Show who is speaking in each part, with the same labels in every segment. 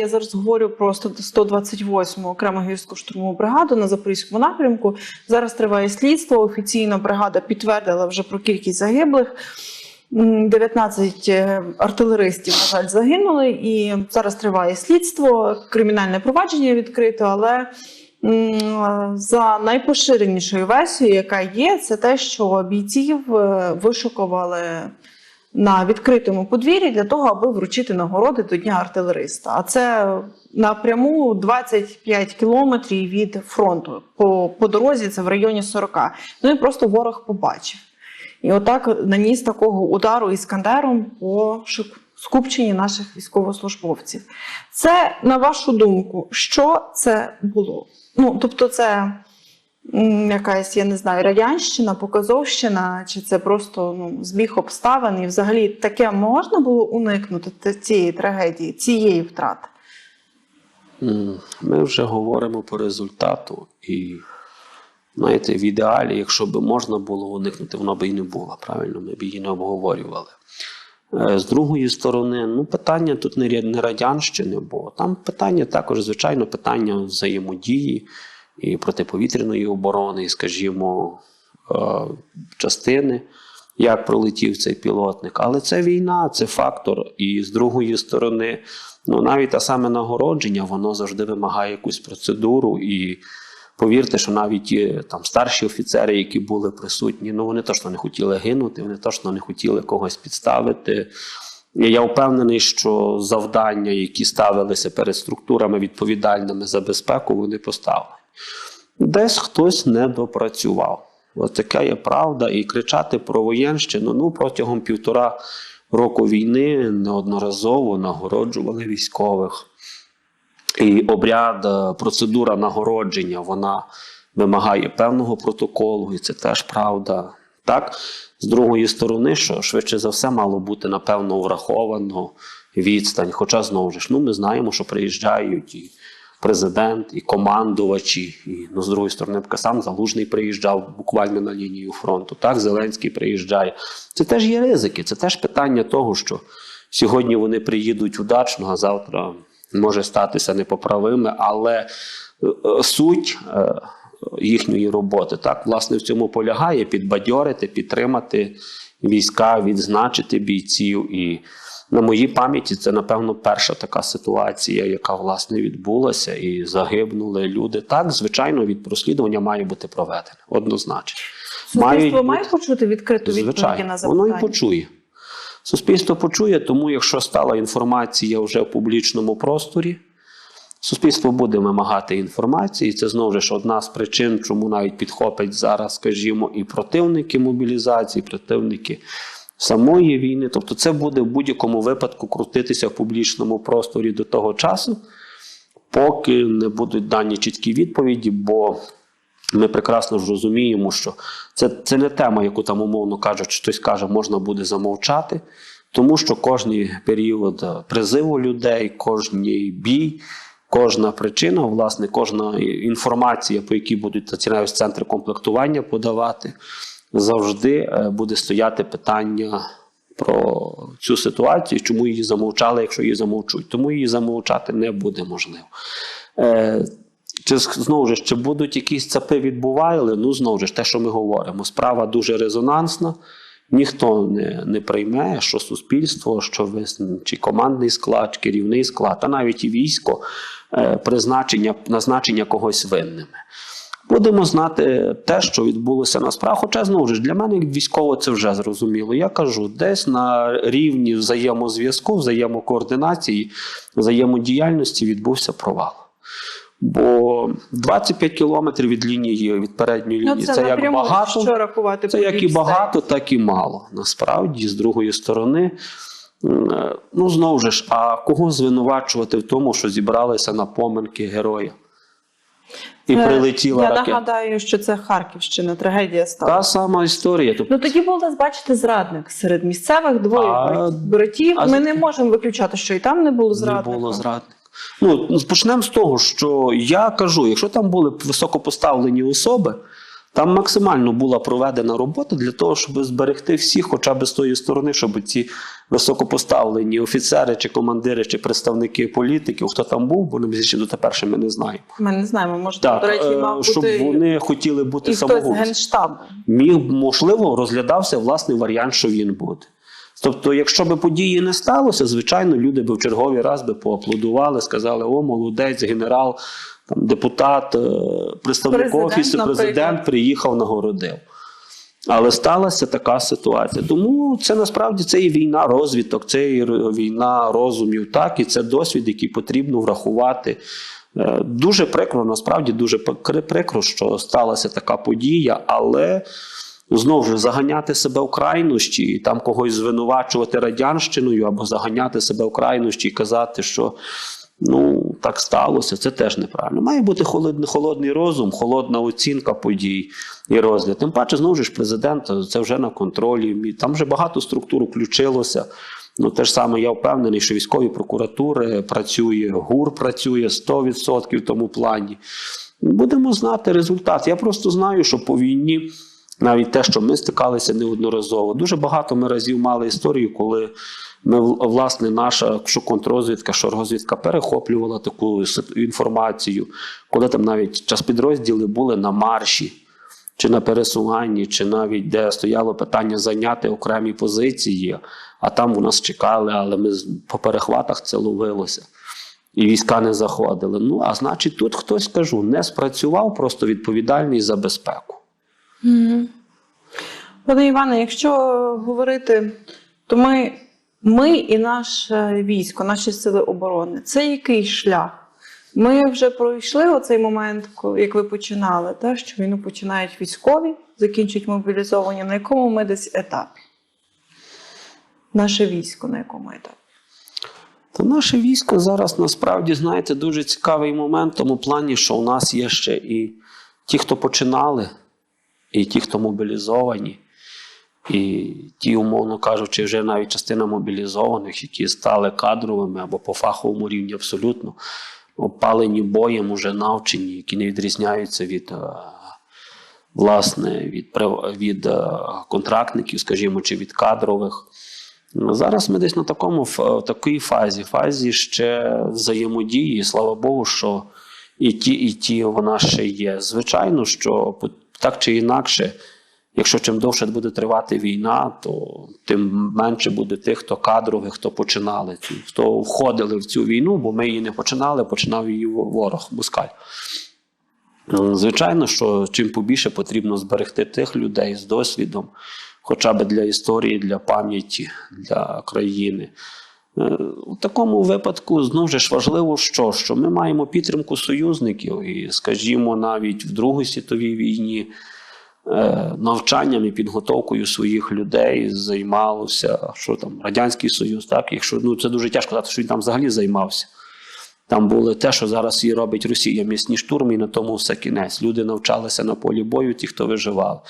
Speaker 1: Я зараз говорю про 128 окрему гірську штурмову бригаду на Запорізькому напрямку. Зараз триває слідство. Офіційно бригада підтвердила вже про кількість загиблих. 19 е, артилеристів, на жаль, загинули, і зараз триває слідство. Кримінальне провадження відкрито, але за найпоширенішою версією, яка є, це те, що бійців е, вишукували на відкритому подвір'ї для того, аби вручити нагороди до Дня артилериста. А це напряму 25 кілометрів від фронту. По, по дорозі це в районі 40. Ну і просто ворог побачив. І отак наніс такого удару іскандером по скупченні наших військовослужбовців. Це, на вашу думку, що це було? Ну, тобто, це якась, я не знаю, радянщина, показовщина, чи це просто ну, збіг обставин, і взагалі таке можна було уникнути цієї трагедії, цієї втрати?
Speaker 2: Ми вже говоримо по результату, і знаєте, в ідеалі, якщо б можна було уникнути, воно б і не було. Правильно, ми б її не обговорювали. Е, З другої сторони, ну питання тут не радянщини, бо там питання також, звичайно, питання взаємодії і протиповітряної оборони, і, скажімо, е, частини, як пролетів цей пілотник. Але це війна, це фактор. І з другої сторони, ну навіть те саме нагородження, воно завжди вимагає якусь процедуру. І повірте, що навіть там старші офіцери, які були присутні, ну вони точно не хотіли гинути, вони точно не хотіли когось підставити. Я впевнений, що завдання, які ставилися перед структурами відповідальними за безпеку, вони поставлені. Десь хтось не допрацював. Ось така є правда. І кричати про воєнщину ну, протягом півтора року війни неодноразово нагороджували військових. І обряд, е, процедура нагородження, вона вимагає певного протоколу, і це теж правда. Так, з другої сторони, що швидше за все мало бути напевно враховано відстань. Хоча знову ж ну, ми знаємо, що приїжджають і президент, і командувачі, і ну, з другої сторони, сам Залужний приїжджав буквально на лінію фронту. Так, Зеленський приїжджає. Це теж є ризики, це теж питання того, що сьогодні вони приїдуть удачно, а завтра може статися непоправими, але е, суть. е, Їхньої роботи так власне в цьому полягає підбадьорити, підтримати війська, відзначити бійців. І на моїй пам'яті це напевно перша така ситуація, яка власне відбулася, і загибнули люди. Так, звичайно, від розслідування має бути проведене однозначно.
Speaker 1: Суспільство має
Speaker 2: бути-
Speaker 1: почути відкриту відповіді на запитання?
Speaker 2: воно і почує. Суспільство почує, тому якщо стала інформація вже в публічному просторі, суспільство буде вимагати інформації. Це знову ж одна з причин, чому навіть підхопить зараз, скажімо, і противники мобілізації, противники самої війни. Тобто, це буде в будь-якому випадку крутитися в публічному просторі до того часу, поки не будуть дані чіткі відповіді, бо ми прекрасно ж розуміємо, що це, це не тема, яку там, умовно кажучи, хтось каже, можна буде замовчати, тому що кожний період призиву людей, кожний бій, кожна причина, власне, кожна інформація, по якій будуть національні центри комплектування подавати, завжди е, буде стояти питання про цю ситуацію, чому її замовчали, якщо її замовчують. Тому її замовчати не буде можливо. Е, чи знову ж чи будуть якісь цапи відбували? Ну знову ж те, що ми говоримо. Справа дуже резонансна. Ніхто не, не прийме, що суспільство, що весь чи командний склад, чи керівний склад, а навіть і військо е, призначення, назначення когось винними. Будемо знати те, що відбулося насправді. Хоча знову ж для мене, як військово, це вже зрозуміло. Я кажу, десь на рівні взаємозв'язку, взаємокоординації, взаємодіяльності відбувся провал. Бо 25 кілометрів від лінії від передньої
Speaker 1: Ну,
Speaker 2: лінії
Speaker 1: це,
Speaker 2: це, як багато.
Speaker 1: що рахувати
Speaker 2: Це як і багато, так і мало. Насправді, з другої сторони. е, Ну, знову ж, а кого звинувачувати в тому, що зібралися на поминки героя? І
Speaker 1: Е,
Speaker 2: прилетіла
Speaker 1: Я
Speaker 2: ракета.
Speaker 1: нагадаю, що це Харківщина, трагедія стала.
Speaker 2: Та сама історія. Тобто,
Speaker 1: Ну тоді був нас, бачите, зрадник серед місцевих двоє
Speaker 2: А-
Speaker 1: братів.
Speaker 2: а
Speaker 1: Ми не можемо виключати, що і там не було
Speaker 2: не було зрадника. Ну, почнемо з того, що я кажу: якщо там були високопоставлені особи, Там максимально була проведена робота для того, щоб зберегти всіх, хоча б з тої сторони, щоб ці високопоставлені офіцери, чи командири, чи представники політиків, хто там був, бо ми ще дотепер ще ми не знаємо.
Speaker 1: Ми не знаємо, може,
Speaker 2: Так,
Speaker 1: до речі,
Speaker 2: е,
Speaker 1: мав
Speaker 2: щоб
Speaker 1: бути
Speaker 2: вони хотіли бути
Speaker 1: з генштабу.
Speaker 2: Міг, можливо, розглядався власний варіант, що він буде. Тобто, якщо б події не сталося, звичайно, люди б в черговий раз би поаплодували, сказали: о, молодець, генерал, там, депутат, е, представник
Speaker 1: Президент,
Speaker 2: офісу,
Speaker 1: наприклад.
Speaker 2: президент приїхав, нагородив. Але сталася така ситуація. Тому це насправді це і війна розвиток, це і війна розумів, так, і це досвід, який потрібно врахувати. Е, Дуже прикро, насправді дуже прикро, що сталася така подія, але знову ж заганяти себе в крайнощі і там когось звинувачувати радянщиною або заганяти себе в крайнощі і казати, що ну так сталося, це теж неправильно. Має бути холодний, холодний розум, холодна оцінка подій і розгляд. Тим паче, знову ж президент це вже на контролі. Там вже багато структур включилося. Ну, те ж саме я впевнений, що військові прокуратури працює, ГУР працює 100% в тому плані. Будемо знати результат. Я просто знаю, що по війні, навіть те, що ми стикалися неодноразово, дуже багато ми разів мали історію, коли ми, власне, наша що контррозвідка, що розвідка перехоплювала таку інформацію, коли там навіть час підрозділи були на марші. Чи на пересуванні, чи навіть де стояло питання зайняти окремі позиції, а там у нас чекали, але ми по перехватах це ловилося. І війська не заходили. Ну, а значить, тут хтось кажу, не спрацював просто відповідальний за безпеку.
Speaker 1: Пане Іване, якщо говорити, то ми, ми і наше військо, наші сили оборони, це який шлях? Ми вже пройшли оцей момент, як ви починали, та, що війну починають військові, закінчують мобілізовані. На якому ми десь етапі? Наше військо на якому етапі?
Speaker 2: Та наше військо зараз насправді, знаєте, дуже цікавий момент в тому плані, що у нас є ще і ті, хто починали, і ті, хто мобілізовані, і ті, умовно кажучи, вже навіть частина мобілізованих, які стали кадровими або по фаховому рівні абсолютно опалені боєм, уже навчені, які не відрізняються від. е, Власне, від, від е, контрактників, скажімо, чи від кадрових. Зараз ми десь на такому в такій фазі, фазі ще взаємодії. Слава Богу, що і ті, і ті вона ще є. Звичайно, що так чи інакше, якщо чим довше буде тривати війна, то тим менше буде тих, хто кадрових, хто починали, ці, хто входили в цю війну, бо ми її не починали, починав її ворог, Москаль. М, Звичайно, що чим побільше потрібно зберегти тих людей з досвідом, хоча б для історії, для пам'яті, для країни. Е, У такому випадку знову ж важливо, що, що ми маємо підтримку союзників, і, скажімо, навіть в Другій світовій війні е, навчанням і підготовкою своїх людей займалося, що там Радянський Союз, так, якщо ну це дуже тяжко сказати, що він там взагалі займався. Там було те, що зараз і робить Росія, місні штурми, і на тому все кінець. Люди навчалися на полі бою, ті, хто виживав.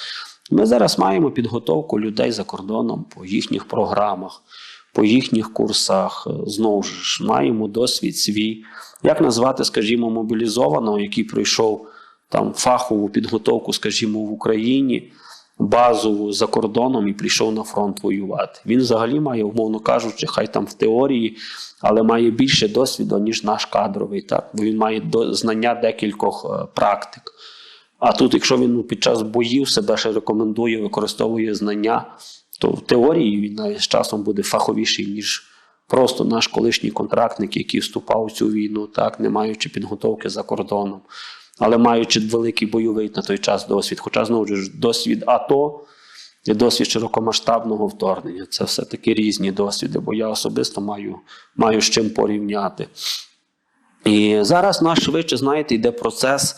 Speaker 2: Ми зараз маємо підготовку людей за кордоном по їхніх програмах, по їхніх курсах. Е, Знову ж маємо досвід свій. Як назвати, скажімо, мобілізованого, який пройшов там фахову підготовку, скажімо, в Україні, базову за кордоном і прийшов на фронт воювати. Він взагалі має, умовно кажучи, хай там в теорії, але має більше досвіду, ніж наш кадровий, так? бо він має знання декількох е, практик. А тут, якщо він під час боїв себе ще рекомендує, використовує знання, то в теорії він навіть з часом буде фаховіший, ніж просто наш колишній контрактник, який вступав у цю війну, так, не маючи підготовки за кордоном, але маючи великий бойовий на той час досвід. Хоча знову ж досвід АТО і досвід широкомасштабного вторгнення. Це все-таки різні досвіди, бо я особисто маю, маю з чим порівняти. І зараз наш швидше, знаєте, йде процес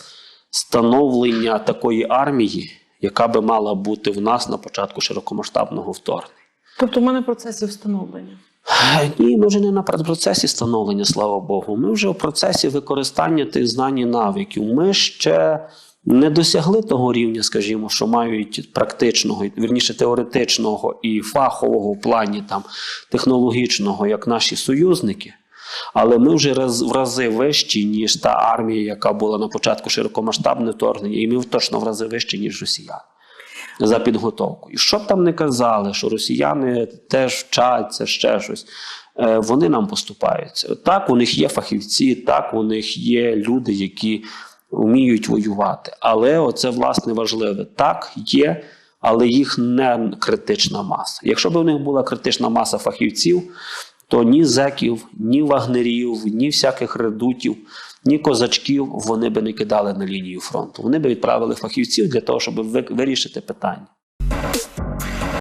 Speaker 2: становлення такої армії, яка би мала бути в нас на початку широкомасштабного вторгнення.
Speaker 1: Тобто ми на процесі встановлення.
Speaker 2: Ні, ми вже не на процесі становлення, слава Богу. Ми вже в процесі використання тих знань і навиків. Ми ще не досягли того рівня, скажімо, що мають практичного, вірніше теоретичного і фахового в плані там технологічного, як наші союзники. Але ми вже раз, в рази вищі, ніж та армія, яка була на початку широкомасштабне вторгнення, і ми точно в рази вищі, ніж росіяни за підготовку. І що б там не казали, що росіяни теж вчаться, ще щось. е, Вони нам поступаються. Так, у них є фахівці, так, у них є люди, які вміють воювати. Але оце власне важливе. Так, є, але їх не критична маса. Якщо б у них була критична маса фахівців, то ні зеків, ні вагнерів, ні всяких редутів, ні козачків вони би не кидали на лінію фронту. Вони би відправили фахівців для того, щоб ви- вирішити питання.